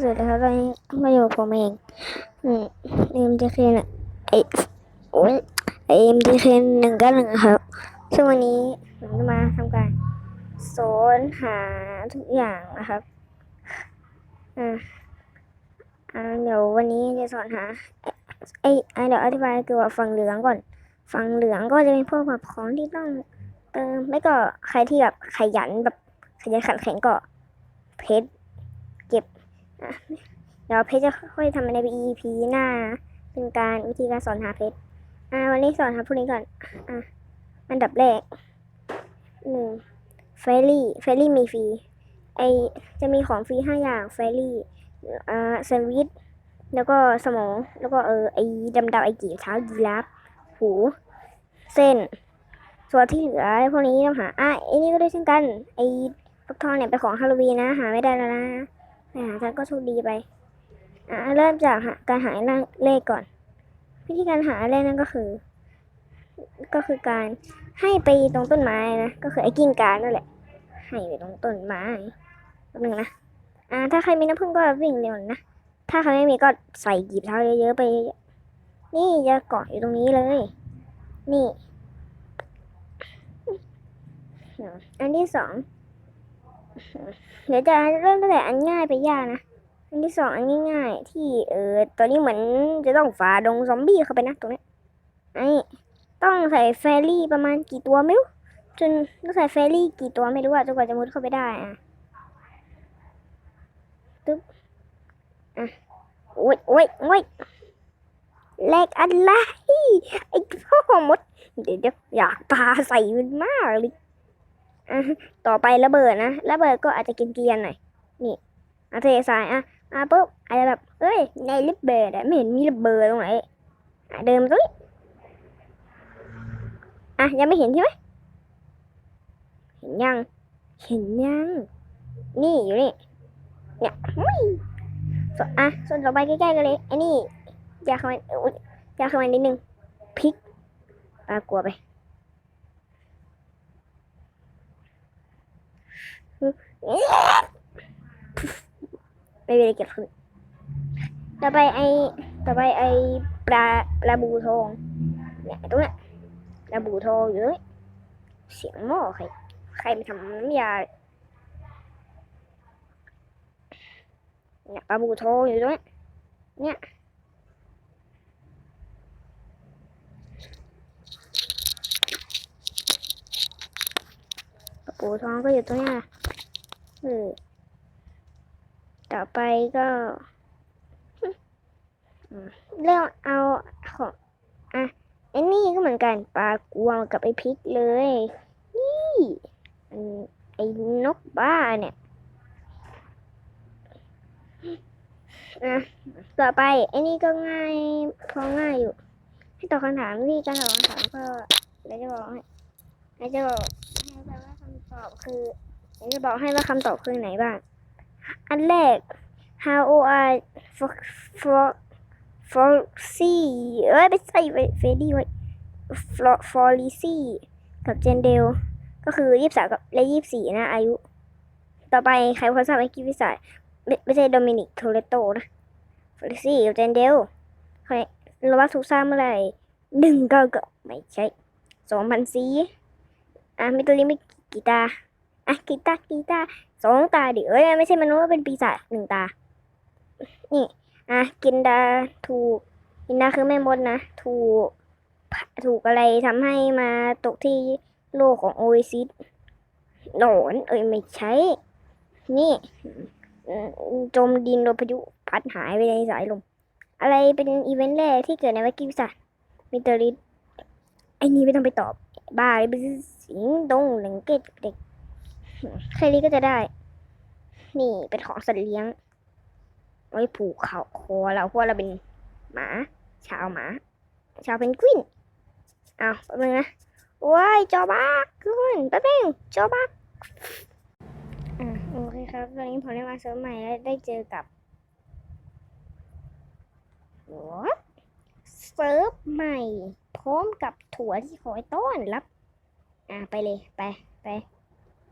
สวัสดีครับตอนนี้มาอยู่กับผมเองอืมเอ็มดีเคนะไอโอ้ยไอเอ็มดีเคหนึ่งก็หนึ่งครับ ซึ่งวันนี้ผมจะมาทำการสอนหาทุกอย่างนะครับอ่าอ่าเดี๋ยววันนี้จะสอนหาไอไอเดี๋ยวอธิบายเกี่ยวกับฝั่งเหลืองก่อน ฝั่งเหลืองก็จะเป็นพวกแบบของที่ต้องเติมไม่ก็ใครที่แบบขยันแบบขยันขันแข็งก็เพชร เดี๋ยวเพชรจะค่อยทำใน EP หน้า เป็นการวิธีการสอนหาเพชรอ่าวันนี้สอนหาพวกนี้ก่อน อะอันดับแรกหนึ่งเฟรลี่เฟรลี่มีฟรีไอจะมีของฟรีห้าอย่างเฟรลี่อ่าแซนด์วิชแล้วก็สมองแล้วก็เออไอ้ดำดำไอ้กีบเท้ายีราฟหู เส้น ส่วนที่เหลือพวกนี้ต้องหาอะไอนี่ก็ด้วยเช่นกันไอ้ฟักทองเนี่ยเป็นของฮาโลวีนนะ หาไม่ได้แล้วนะ หากันก็โชคดีไป อะเริ่มจากการหาเลขก่อน วิธีการหาเลขนั่นก็คือ ก็คือการให้ไปตรงต้นไม้นะ ก็คือไอ้กิ่งการนั่นแหละ ให้ไปตรงต้นไม้แป๊บนึงนะ อ่า ถ้าใครมีน้ำผึ้งก็วิ่งเร็วหน่อยนะ ถ้าใครไม่มีก็ใส่กีบเท้าเยอะๆไป นี่จะเกาะอยู่ตรงนี้เลย นี่ อันที่สอง เดี๋ยวจะเริ่มตั้งแต่อันง่ายไปยากนะ อันที่สองอันง่ายๆ ที่เออตอนนี้เหมือนจะต้องฝ่าดงซอมบี้เข้าไปนะตรงนี้ไอ้ต้องใส่แฟรี่ประมาณกี่ตัวไม่รู้จนต้องใส่แฟรี่กี่ตัวไม่รู้อะจนกว่าจะมุดเข้าไปได้อะตึ๊บอะโอ้ยโอ้ยโอ้ยแลกอะไรไอ้พ่อมด เดี๋ยวเดี๋ยวอยากปาใส่มันมากเลย ต่อไประเบิดนะระเบิดก็อาจจะกินเกียนหน่อยนี่อาเทสายอะอะปุ๊บอาจจะแบบเอ้ยในลิฟเบิดอะไม่เห็นมีระเบิดตรงไหนอะเดินมาตรงนี้อะยังไม่เห็นใช่ไหมเห็นยัง เห็นยัง นี่อยู่นี่เนี่ยอุ้ยส่วนอะส่วนต่อไปใกล้ๆกันเลยไอ้นี่อยากเข้ามาอยอยากเข้ามานิดนึงพริกปลากลัวไป ไม่มีอะไรเกิดขึ้นต่อไปไอต่อไปไอปลาปลาบูทองเนี่ยตรงเนี้ยปลาบูทองอยู่ตรงนี้เสียงหม้อใครใครมาทำน้ำยาเนี่ยปลาบูทองอยู่ตรงนี้เนี่ย หูทองก็อยู่ตรงนี้ยเออต่อไปก็เรื่องเอาของอะไอ้นี่ก็เหมือนกันปลากวงกับไอ้พริกเลย นี่ไอ้นกบ้าเนี่ยอะต่อไปไอ้นี่ก็ง่ายพอง่ายอยู่ ให้ตอบคำถามวิธีการตอบคำถามก็เดี๋ยวจะบอกให้เดี๋ยวจะบอก ตอบคือจะบอกให้ว่าคำตอบคือไหนบ้าง อันแรก how old are for for for c เอ้ยไม่ใช่เฟรดี้ไว้ for for l i z y กับเจนเดลก็คือยี่สิบสามกับและยี่สิบสี่นะ อายุ ต่อไปใครพอทราบไอ้กิวิสัยไม่ไม่ใช่โดมินิกโทเลโตนะฟลิซี่กับเจนเดลใครรู้ว่าถูกสร้างเมื่อไหร่หนึ่งเก้าเก้าไม่ใช่สองพันสี่อะมิตัวนี้มี กีตาร์อะกีตาร์กีตาร์สองตาดิเอ้ยไม่ใช่มนุษย์เป็นปีศาจหนึ่งตา นี่อะกินดาถูกกินดาคือแม่มดนะถูกถูกอะไรทำให้มาตกที่โลกของโอเอซิสหนอนเอ้ยไม่ใช่ นี่จมดินโดนพายุพัดหายไปในสายลม อะไรเป็นอีเวนต์แรกที่เกิดในวักิวิสัตมิเตอริสไอ้นี่ไม่ต้องไปตอบ บ้าเลย สิงตงหนึ่งเกตเด็กแค่นี้ก็จะได้ นี่เป็นของสัตว์เลี้ยง ไว้ผูกเขาคอเราเพราะเราเป็นหมา ชาวหมา ชาวเพนกวินเอาแป๊บนึงนะว้ายจอบักขึ้นแป๊บนึงจอบักอ่าโอเคครับ ตอนนี้ผมได้มาเซิร์ฟใหม่และได้เจอกับเซิร์ฟใหม่ พร้อมกับถั่วที่คอยต้อนรับ อ่าไปเลยไปไป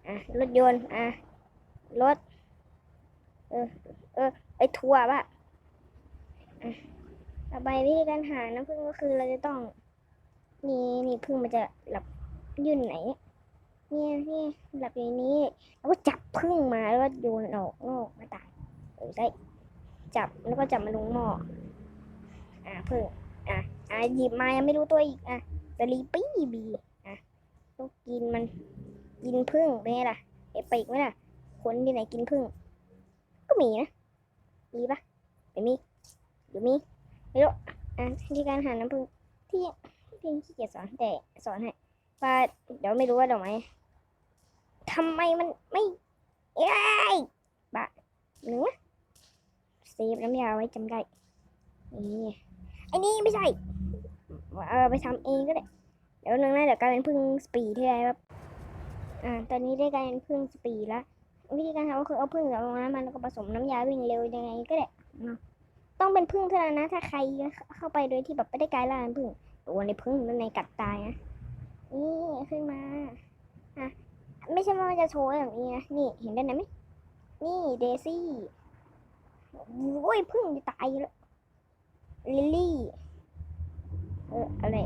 อะรถยนต์อะรถ เออ เออ ไอทั่วป่ะอะต่อไปวิธีการหาน้ำผึ้งก็คือเราจะต้อง นี่นี่ผึ้งมันจะหลับยืนไหน เนี่ยนี่หลับอยู่นนี้ แล้วก็จับผึ้งมาแล้วก็โยนออกนอกหน้าต่างเออได้จับแล้วก็จับมาลงหม้ออะผึ้งอะอะหยิบมายังไม่รู้ตัวอีกอะสลีปี้บี ต้องกินมัน กินผึ้งเป็นไงล่ะเอไปอีกไหมล่ะ คนที่ไหนกินผึ้งก็มีนะ มีปะไม่มีหรือมีไม่รู้อะวิธีการหาน้ำผึ้งที่ที่ขี้เกียจสอนแต่สอนให้ว่าเดี๋ยวไม่รู้ว่าดอกไม้ทำไมมันไม่เอ้ยบะเนื้อเซฟน้ำยาไว้จำได้นี่ไอ้นี่ไม่ใช่ เออไปทำเองก็ได้ เดี๋ยวนึงนะเดี๋ยวกลายเป็นพึ่งสปีดที่ไรครับ อ่า ตอนนี้ได้กลายเป็นพึ่งสปีดแล้ววิธีการทำก็คือเอาพึ่งกับน้ำมันแล้วก็ผสมน้ำยาวิ่งเร็วยังไงก็ได้นะต้องเป็นพึ่งเท่านั้นนะ ถ้าใครเข้าไปโดยที่แบบไม่ได้กลายร่างเป็นพึ่งตัวในพึ่งด้านในกัดตายนะ นี่ขึ้นมา อะ ไม่ใช่ว่ามันจะโชว์แบบนี้นะ นี่เห็นได้ไหม นี่เดซี่ โอ้ยพึ่งจะตายแล้ว ลิลลี่ เอออะไร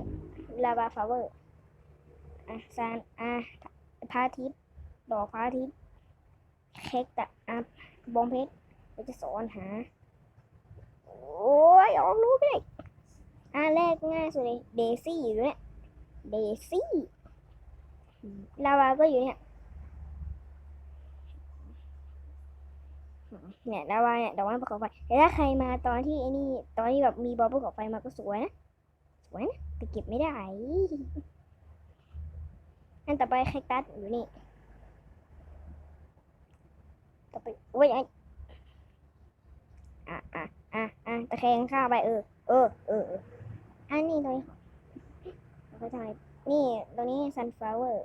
ลาบาฟลาเวอร์อะซานอะพระอาทิตย์ดอกพระอาทิตย์เค้กตะอะบองเพชรเราจะสอนหา โอ้ยออกรู้ไปเลยอะแรกง่ายสุดเลยเดซี่อยู่เนี่ยเดซี่ลาวาก็อยู่เนี่ยเนี่ยลาวาเนี่ยดอกไม้ภูเขาไฟแต่ถ้าใครมาตอนที่ไอ้นี่ ตอนที่แบบมีบอลภูเขาไฟมาก็สวยนะ สวยนะ แต่เก็บไม่ได้ อันต่อไปแคคตัสอยู่นี่ ต่อไปโอ้ยไอ้อะอะอะอะตะแคงข้าวไปเออ เออเอออันนี้ตรงนี้แล้วก็ทำไมนี่ตรงนี้ sunflower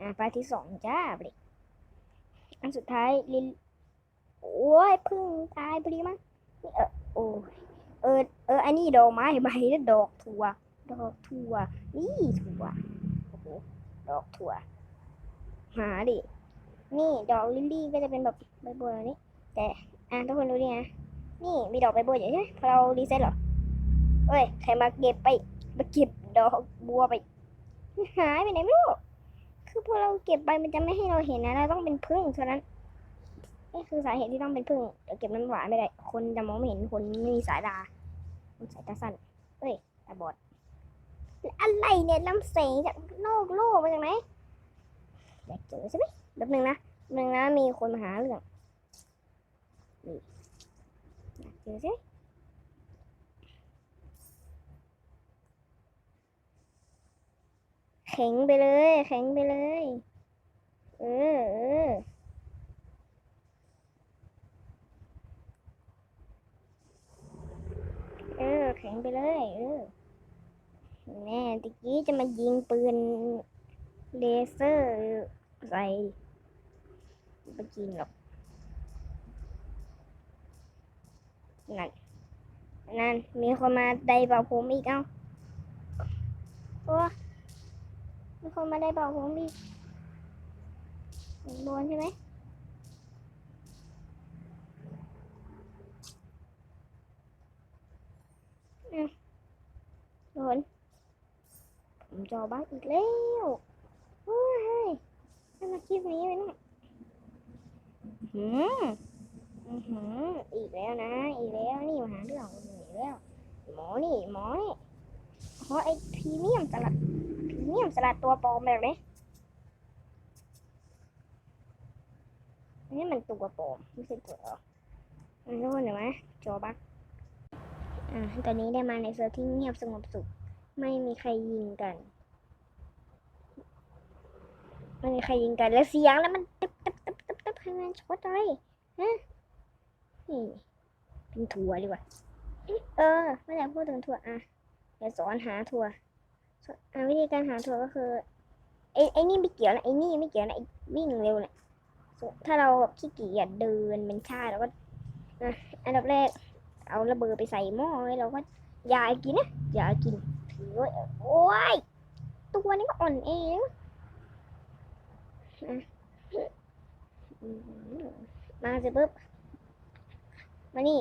อะไปที่สองจ้าไปดิอันสุดท้ายลินโอ้ยเพึ่งตายพอดีมั้งนี่เออโอ้เออเอออันนี้ดอกไม้ใบแล้วดอกถั่ว ดอกถั่ว นี่ถั่ว โอ้โห ดอกถั่ว หาดิ นี่ดอกลิลลี่ก็จะเป็นแบบใบบัวนี้ แต่ อะทุกคนดูดินะ นี่มีดอกใบบัวอยู่ใช่ไหมพอเรารีเซ็ตเหรอเอ้ย ใครมาเก็บไป มาเก็บดอกบัวไป หายไปไหนไม่รู้ คือพอเราเก็บไปมันจะไม่ให้เราเห็นนะ เราต้องเป็นพึ่งเท่านั้นนี่คือสาเหตุที่ต้องเป็นพึ่งเดี๋ยวเก็บน้ำหวานไม่ได้ คนจะมองไม่เห็นคนไม่มีสายตาคนสายตาสั้นเอ้ยตาบอด อะไรเนี่ยลำแสงจากนอกโลกมาจากไหนอยากเจอใช่ไหมแบบหนึ่งนะแป๊บหนึ่งนะมีคนมาหาเรื่องนี่อยากเจอใช่ไหมแข็งไปเลย แข็งไปเลย เออเออเออแข็งไปเลย เออ แน่ตะกี้จะมายิงปืนเลเซอร์ใส่ไม่จริงหรอกนั่นนั่นมีคนมาได้เป่าผมอีกเอ้าโอ้มีคนมาได้เป่าผมอีกโดนใช่ไหมโดน ผมจอบักอีกแล้วโอ้ยทำไมคลิปนี้ไปเนี่ยหืมอือหืออีกแล้วนะ อีกแล้วนี่มาหาเรื่องผมอีกแล้ว หมอนี่หมอนี่เพราะไอ้พรีเมียมสลัดพรีเมียมสลัดตัวปลอมแบบนี้อันนี้มันตัวปลอมไม่ใช่ตัวอันนู้นเห็นไหมจอบักอ่าตอนนี้ได้มาในเซิร์ฟที่เงียบสงบสุข ไม่มีใครยิงกัน ไม่มีใครยิงกันแล้วเสียงแล้วมันตึ๊บตึ๊บตึ๊บตึ๊บตึ๊บให้มันช็อตอะไรฮะนี่เป็นถั่วดีกว่าเออไม่อยากพูดถึงถั่วอะเดี๋ยวสอนหาถั่ววิธีการหาถั่วก็คือไอ้ไอ้นี่ไม่เกี่ยวนะไอ้นี่ไม่เกี่ยวนะไอ้วิ่งเร็วเนี่ยถ้าเราขี้เกียจเดินเป็นชาติแล้วก็อันดับแรก เอาระเบิดไปใส่หม้อไว้เราก็อย่ากินนะอย่ากิน โอ้ย ตัวนี้ก็อ่อนเองมาเสร็จปุ๊บ มานี่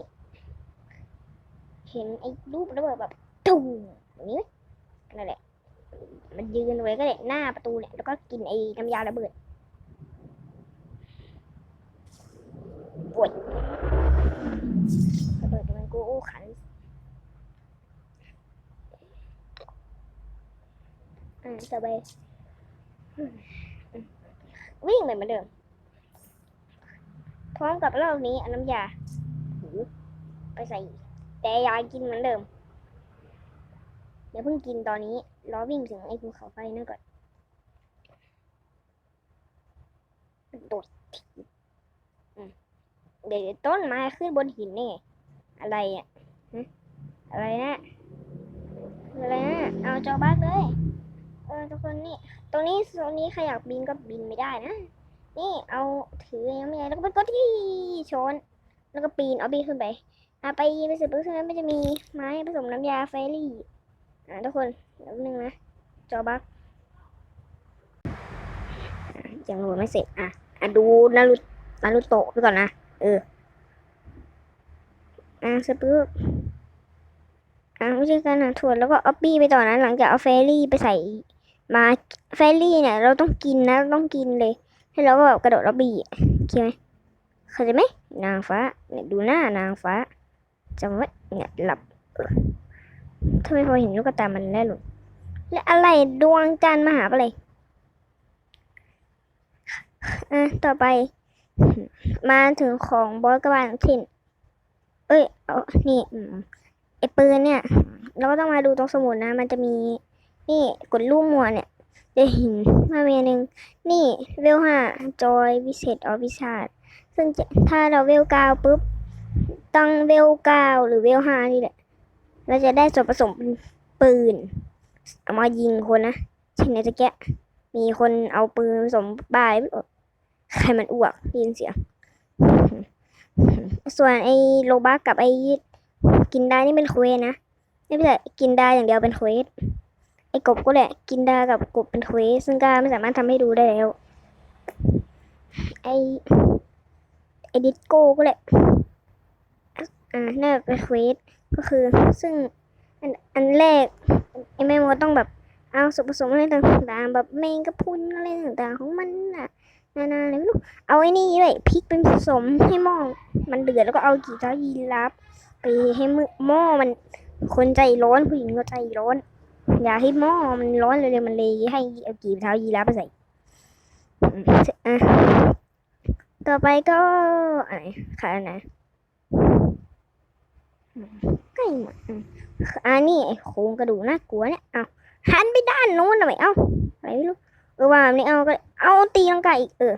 เห็นไอ้รูประเบิดแบบตุ้มแบบนี้นั่นแหละ มันยืนไว้ก็เลยหน้าประตูเนี่ย แล้วก็กินไอ้น้ำยาระเบิดปวดระเบิดมันกูขัน อ่าต่อไปวิ่งไปเหมือนเดิม พร้อมกับรอบนี้เอาน้ำยาไปใส่ แต่ยายกินเหมือนเดิม เดี๋ยวเพิ่งกินตอนนี้รอวิ่งถึงไอ้ภูเขาไฟนั่นก่อนโดดเดี๋ยวต้นไม้ขึ้นบนหินนี่ อะไรอะอะไรนะ อะไรนะ เอาจอบักเลย เออทุกคนนี่ ตรงนี้ตรงนี้ใครอยากบินก็บินไม่ได้นะ นี่เอาถือยังไงแล้วก็ไปกดที่ช้อนแล้วก็ปีนเอาบีขึ้นไปอะไปไปสร็จปุ๊บใช่ไหมมันจะมีไม้ผสมน้ำยาเฟรี่ อะทุกคนแป๊บนึงนะจอบักยังโหลดไม่เสร็จ อะ อะดูนารุนารุโตะไปก่อนนะ เออ อะสร็จปุ๊บอะวิธีการหาถั่วแล้วก็เอาปี้ไปต่อนะ หลังจากเอาเฟรรี่ไปใส่ มาเฟรี่เนี่ย เราต้องกินนะเราต้องกินเลย ให้เราก็แบบกระโดดแล้วบี้อะโอเคไหมเข้าใจไหมนางฟ้าเนี่ยดูหน้านางฟ้าจำไว้เนี่ยหลับทำไมพอเห็นลูกตามันแล่หลุดและอะไรดวงจันทร์มาหาอะไรอะต่อไป มาถึงของบอสกระบาลทิ้นเอ้ยเอานี่ไอปืนเนี่ย เราก็ต้องมาดูตรงสมุดนะ มันจะมี นี่กดลูกมัวเนี่ยจะเห็นมาเมียหนึ่งนี่เวลห้าจอยวิเศษออฟิชาร์ซึ่งถ้าเราเวลเก้าปุ๊บต้องเวลเก้าหรือเวลห้านี่แหละ เราจะได้ส่วนผสมเป็นปืน เอามายิงคนนะเช่นในตะแกะมีคนเอาปืนผสมบาไปเออใครมันอ้วกได้ยินเสียงส่วนไอ้โลบักกับไอ้กินได้นี่เป็นเควสนะไม่ใช่กินได้อย่างเดียวเป็นเควส ไอ้กบก็แหละ กินด้กับกบเป็นเควสซึ่งก็ไม่สามารถทำให้ดูได้แล้ว ไอ้ไอ้ดิสโก้ก็แหละ อ่าน่าเป็นเควสก็คือ ซึ่งอันอันแรกไอ้แม่มดต้องแบบเอาส่วนผสมอะไรต่างๆ แบบแมงกะพุนอะไรต่างๆ ของมันน่ะนานาอะไรไม่รู้เอาไอ้นี่ด้วยพริกเป็นผสมให้หม้อมันเดือดแล้วก็เอากี่เท้ายีราฟไปให้มือหม้อมันคนใจร้อนผู้หญิงก็ใจร้อน อย่าให้หม้อมันร้อนเร็วๆมันเลยให้เอากี่เท้ายีราฟไปใส่อะต่อไปก็อะไรขาไหนใกล้หมดอันนี้ไอ้โครงกระดูกน่ากลัวเนี่ยเอาหันไปด้านนู้นหน่อยเอาอะไรไม่รู้เออว่าไม่เอาก็เอาตีลังกาอีกเออ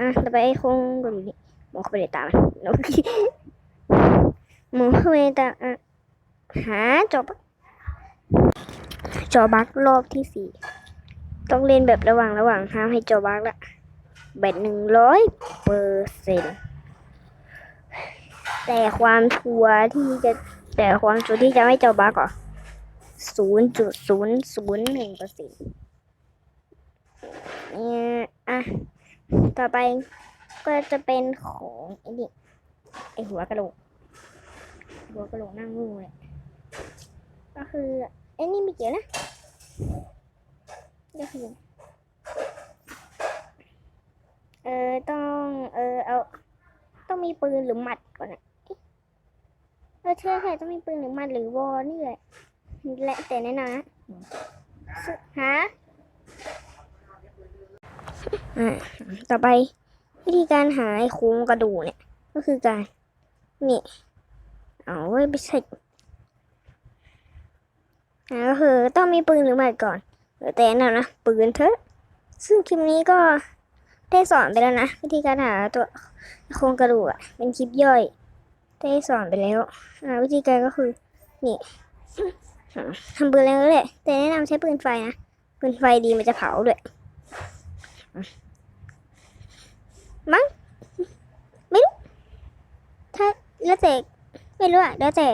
อะต่อไปไอ้โครงกระดูกนี่มองเข้าไปในตามันโอเคมองเข้าไปในตาอะหาจบ จอบักรอบที่สี่ต้องเล่นแบบระหว่างระหว่างห้ามให้จอบักละแบตหนึ่งร้อยเปอร์เซ็นแต่ความชัวร์ที่จะแต่ความชัวร์ที่จะไม่จอบักอะศูนย์จุดศูนย์ศูนย์หนึ่งเปอร์เซ็นต์เนี่ยอะต่อไปก็จะเป็นของไอ้นี่ไอหัวกระโหลกหัวกระโหลกนั่งงูเนี่ยก็คือไอ้นี่ม่เกี่ยวนะ ก็คือเออต้อง เออเอา ต้องมีปืนหรือหมัดก่อนอะเอ๊ะเออใช่ใช่ต้องมีปืนหรือหมัดหรือวอนี่แหละและแต่แน่นอนนะฮะอ่าต่อไปวิธีการหาไอ้โครงกระดูกเนี่ย ก็คือการ นี่ เอาไว้ไปใส่อ่าก็คือต้องมีปืนหรือหมัดก่อน แต่แน่นนะปืนเถอะ ซึ่งคลิปนี้ก็ได้สอนไปแล้วนะวิธีการหาตัวโครงกระดูกอะเป็นคลิปย่อย ได้สอนไปแล้ววิธีการก็คือนี่ทำปืนแล้วแหละแต่แนะนำใช้ปืนไฟนะปืนไฟดีมันจะเผาด้วยมั้งไม่รู้ถ้าแล้วแต่ไม่รู้อะแล้วแต่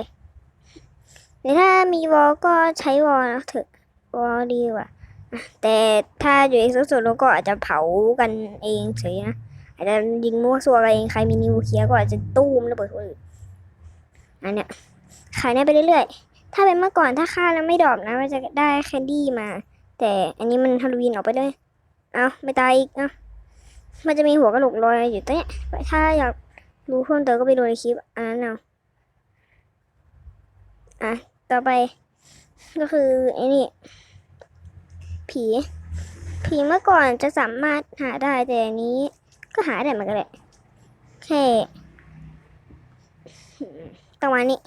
แต่ถ้ามีวอลก็ใช้วอลนะเถอะวอลดีกว่า แต่ถ้าอยู่ในสุดๆแล้วก็อาจจะเผากันเองเฉยนะอาจจะยิงมั่วซัวไรเองใครมีนิวเคลียร์ก็อาจจะตู้มระเบิดคนอื่นอันเนี้ยขายได้ไปเรื่อยๆ ถ้าเป็นเมื่อก่อนถ้าฆ่าแล้วไม่ดรอปนะมันจะได้แคนดี้มา แต่อันนี้มันฮาโลวีนออกไปเลย เอาไม่ตายอีกเอามันจะมีหัวกระโหลกลอยอยู่ตรงเนี้ยถ้าอยากรู้เพิ่มเติมก็ไปดูในคลิปอันนั้นเอาอะต่อไปก็คือไอ้นี่ ผี ผีเมื่อก่อนจะสามารถหาได้แต่อันนี้ ก็หาได้เหมือนกันแหละแค่ต้องมานี่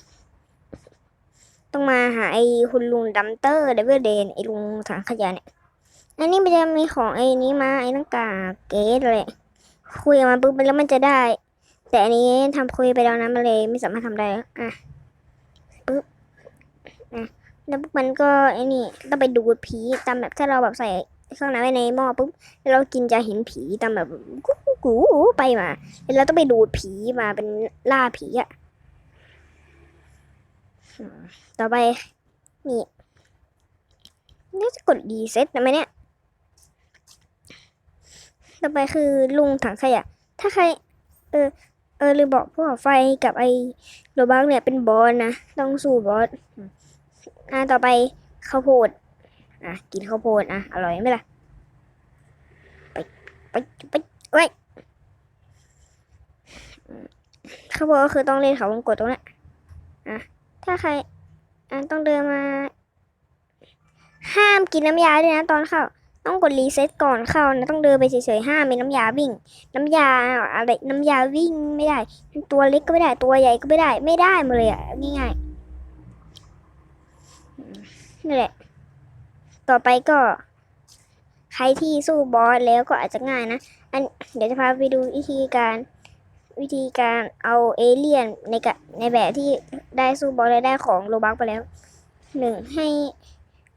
ต้องมาหาไอ้คุณลุงดัมเตอร์เดวิลเดนไอ้ลุงถังขยะเนี่ยอันนี้มันจะมีของไอ้นี้มาไอ้น้ากาเกสเลยคุยมันปุ๊บแล้วมันจะได้ แต่อันนี้ทำคุยไปแล้วนะมันเลยไม่สามารถทำได้แล้วอะ แล้วมันก็ไอ้นี่ต้องไปดูดผีตามแบบถ้าเราแบบใส่เครื่องน้ำไว้ในหม้อปุ๊บแล้วเรากินจะเห็นผีตามแบบกูกูไปมาแล้วเราต้องไปดูดผีมาเป็นล่าผีอะต่อไปนี่น่าจะกดรีเซ็ตนะไหมเนี่ย ต่อไปคือลุงถังขยะ ถ้าใคร เออ เออหรือบอกพวกไฟกับไอโรบักเนี่ยเป็นบอสนะ ต้องสู้บอส อืมอ่าต่อไปข้าวโพดอะกินข้าวโพดอะอร่อยไหมล่ะไปไปไปไว้ยข้าวโพดก็คือต้องเล่นเขาวงกดตรงนี้อะถ้าใครอะต้องเดินมา ห้ามกินน้ำยาด้วยนะตอนเข้าต้องกดรีเซ็ตก่อนเข้านะต้องเดินไปเฉยๆห้ามมีน้ำยาวิ่ง น้ำยาอะไรน้ำยาวิ่งไม่ได้ ตัวเล็กก็ไม่ได้ตัวใหญ่ก็ไม่ได้ ไม่ได้มาเลยอะง่ายๆ นั่แหละ ต่อไปก็ ใครที่สู้บอสแล้วก็อาจจะง่ายนะ อันเดี๋ยวจะพาไปดูวิธีการวิธีการเอาเอเลี่ยนในกะในแบบที่ได้สู้บอสและได้ของโลบักไปแล้วหนึ่งให้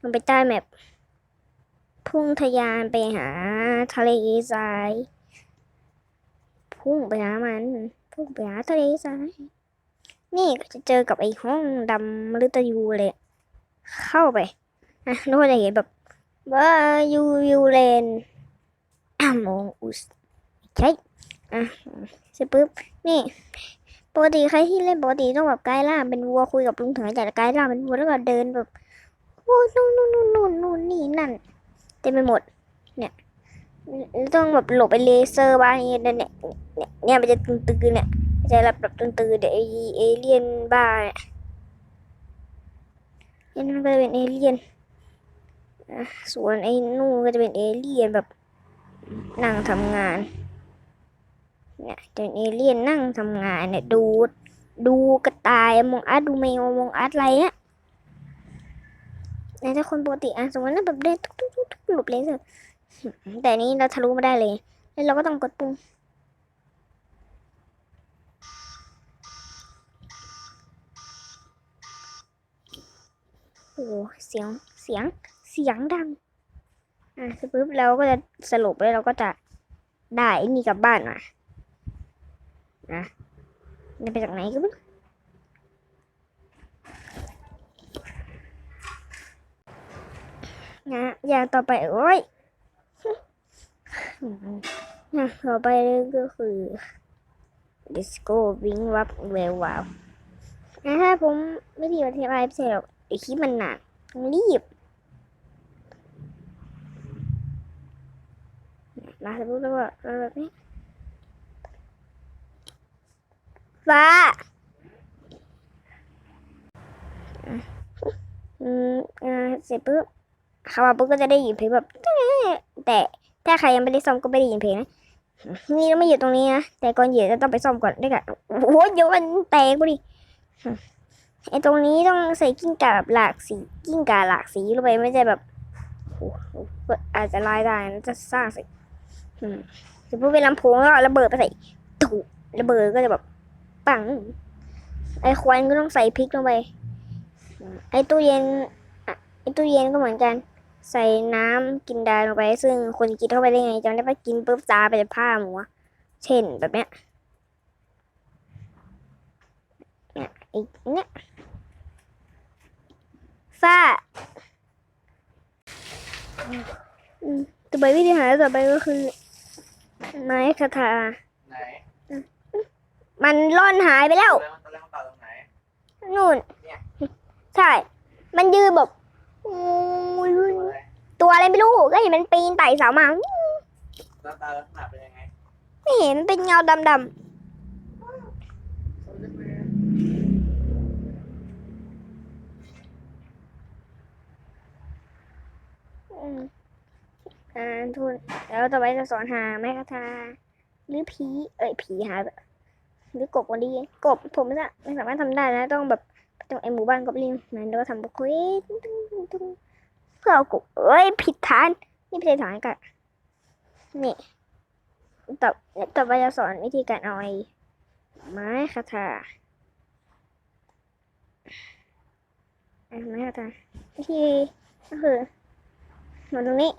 มันไปใต้แมปพุ่งทะยานไปหาทะเลทรายพุ่งไปหามัน พุ่งไปหาทะเลทราย นี่ก็จะเจอกับไอ้ห้องดำมฤตยูเลย เข้าไปอะแล้วก็จะเห็นแบบว่ายูยูเลนมองอุสใช่อะเสร็จปุ๊บนี่ปกติใครที่เล่นปกติต้องแบบกลายร่าเป็นวัวคุยกับลุงถึงแต่กลายร่าเป็นวัวแล้วก็เดินแบบโอ้นู่นนู่นนู่นนู่นนู่นนี่นั่นเต็มไปหมด เนี่ยต้องแบบหลบไปเลเซอร์บ้างเนี่ยเนี่ยเนี่ยมันจะตึงๆเนี่ยจะแบบแบบตึงๆเดี๋ยวเอเลี่ยนบ้าเนี่ย นี่มันก็จะเป็นเอเลี่ยนส่วนไอ้นู่นก็จะเป็นเอเลี่ยนแบบนั่งทำงานเนี่ยจะเป็นเอเลี่ยนนั่งทำงานเนี่ยดูดูกระต่ายมองอาร์ตดูแมวมองอาร์ตอะไรเนี่ยในถ้าคนปกติอะสมมติว่าแบบเดินทุกทุกทุกหลบเลเซอร์แต่นนี้เราทะลุมาได้เลย แล้วเราก็ต้องกดปุ่ม โอ้โหเสียงเสียงเสียงดัง อะสปุ๊บเราก็จะสรุปแล้วเราก็จะได้นี่กลับบ้านมานะนี่ไปจากไหนก็ไม่รู้นะอย่างต่อไปโอ้ยอย่างต่อไปก็คือ disco วิงวับเวววาวนะถ้าผมไม่ดีอธิบายไม่ใช่หรอก ไอคลิปมันหนักต้องรีบมาสมมติว่าแบบนี้ฟ้าอืมอ่าเสร็จปุ๊บเขามาปุ๊บก็จะได้ยินเพลงแบบแต่ถ้าใครยังไม่ได้ซ่อมก็ไม่ได้ยินเพลงนะนี่เราไม่อยู่ตรงนี้นะแต่ก่อนเหยียดจะต้องไปซ่อมก่อนด้วยกันโอ้โหเดี๋ยวมันแตกกูดิ ไอตรงนี้ต้องใส่กิ้งก่าแบบหลากสีกิ้งก่าหลากสีลงไปไม่ใช่แบบโอ้โหอาจจะลายได้นะจะสร้างสิอืมเดี๋ยวพอเป็นลำโพงแล้วระเบิดไปใส่ถูกระเบิดก็จะแบบปัง ไอควันก็ต้องใส่พริกลงไป ไอตู้เย็นไอตู้เย็นก็เหมือนกัน ใส่น้ำกินดาลงไป ซึ่งคนกินเข้าไปได้ไงจำได้ปะกินปุ๊บตาไปจะผ้าหมูเช่นแบบเนี้ยเนี่ยอีกเนี้ย ฝ้าต่อไปวิธีหาต่อไปก็คือ ไม้คาถา ไหนมันล่อนหายไปแล้วตอนแรกมันต่อตรงไหนนู่น ใช่ มันยืนแบบตัวอะไรไม่รู้ ก็เห็นมันปีนไต่เสามาหน้าตาลักษณะเป็นยังไง ไม่เห็นมันเป็นเงาดำๆอืม อ่าทุนแล้วต่อไปจะสอนหาแม่คาทาหรือผีเอ้ยผีหาหรือกบวันดีกบผมไม่สาไม่สามารถทำได้นะ ต้องแบบต้องไอหมู่บ้านกบลิงนั้นแล้วก็ทำบุคลิกเพื่อเอากบเอ้ยผิดฐานนี่ไม่ใช่ฐานกันนี่ต่อต่อไปจะสอนวิธีการเอาไอ้ไม้คาถาไอไม้คาถาวิธีก็คือมาตรงนี้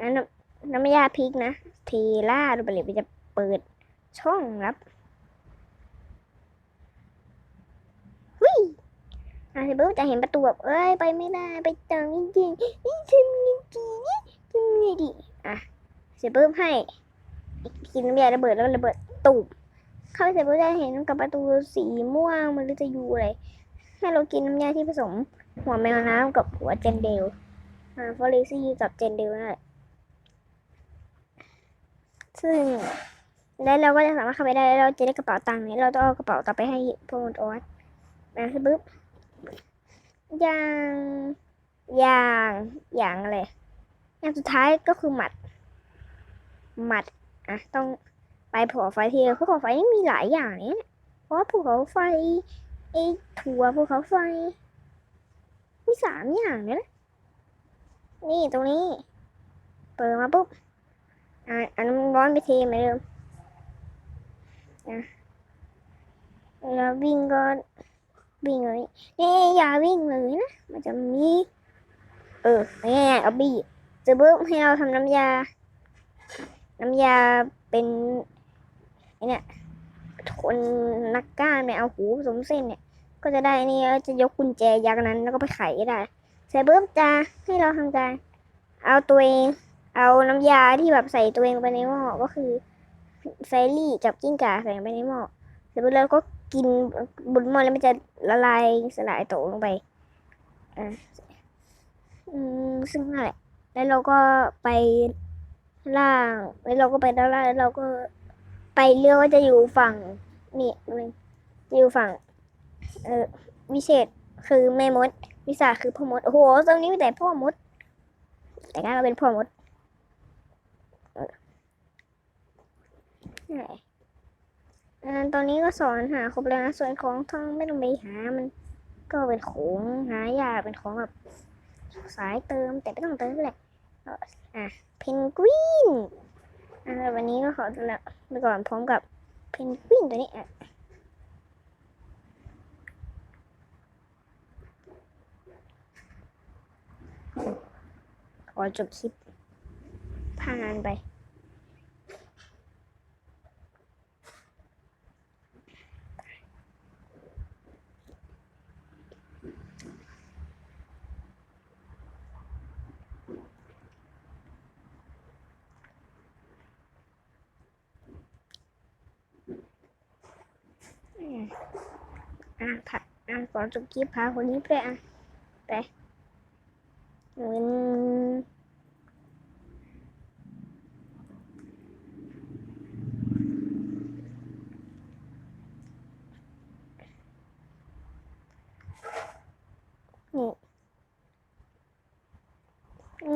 น้ำน้ำยาพริกนะ ทีล่าดูไปเลยมันจะเปิดช่องรับวิอะเสร็จปุ๊จะเห็นประตูแบบเอ้ยไปไม่ได้ไปจังจริงๆนี่ทำยังไงนี่ทำยังไงดีอะเสร็จปุ๊บให้กินน้ำยาระเบิดแล้วระเบิดตุบเข้าไปเสร็จปุ๊บจะเห็นกับประตูสีม่วงมันหรือยูอะไรให้เรากินน้ำยาที่ผสม หัวแมวน้ำกับหัวเจนเดลอ่าฟอเรซี่กับเจนเดลนั่นแหละซึ่งแล้วเราก็จะสามารถเข้าไปได้แล้วเราจะได้กระเป๋าตังค์นี้เราต้องเอากระเป๋าต่อไปให้พวกมันโอ๊ตนะคือปุ๊บอย่างอย่างอย่างอะไรอย่างสุดท้ายก็คือหมัด หมัดอะต้องไปภูเขาไฟทีภูเขาไฟนี่มีหลายอย่างเนี่ยเพราะภูเขาไฟไอ้ถั่วภูเขาไฟ มีสามอย่างเนี่ยนะ นี่ตรงนี้ เปิดมาปุ๊บ อะอันน้ำร้อนไปเทเหมือนเดิมนะแล้ววิ่งก็วิ่งเลยนี่อย่าวิ่งเลยนะ มันจะมี เออไม่ง่ายๆเอาบี้จะเบิ้มให้เราทำน้ำยา น้ำยาเป็นไอเนี่ยคนนักกล้าเนี่ยเอาหูผสมเส้นเนี่ย ก็จะได้นี่แล้วจะยกกุญแจยักษ์นั้น แล้วก็ไปไขได้เสร็จปุ๊บจะให้เราทำการ เอาตัวเอง เอาน้ำยาที่แบบใส่ตัวเองไปในหม้อก็คือเฟรลี่จับกิ้งก่าใส่ไปในหม้อเสร็จปุ๊บแล้วก็กินบนหม้อแล้วมันจะละลายสลายโตลงไปอ่าอืมซึ่งนั่นแหละแล้วเราก็ไปล่าง แล้วเราก็ไปด้านล่างแล้วเราก็ไปเรือว่าจะอยู่ฝั่งนี่นึงอยู่ฝั่ง เออวิเศษคือแม่มด วิสาคือพ่อมด โอ้โหตรงนี้มีแต่พ่อมด แต่ก็เราเป็นพ่อมดใช่อ่าตอนนี้ก็สอนหาครบแล้วนะ ส่วนของทองไม่ต้องไปหา มันก็เป็นของหายากเป็นของแบบสายเติมแต่ไม่ต้องเติมแหละอะ เพนกวินอ่าวันนี้ก็ขอตัวละไปก่อนพร้อมกับเพนกวินตัวนี้อะ ขอจบคลิปผ่านไปอืมอะผัดอะก่อจบคลิปพาคนนี้ไปอะไป เงินนี่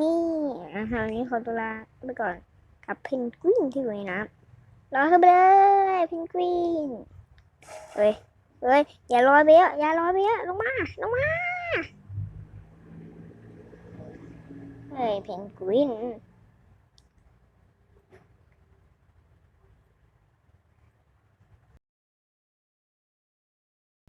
นี่อะครนี้ขอตัวลาไปก่อน กับเพนกวินที่อยู่ในน้ำรอเขึ้นไปเลยเพนกวินเฮ้ยเฮ้ยอย่าลอยไปเยอะอย่าลอยไปเยอะลงมา ลงมา เฮ้ยเพนกวิน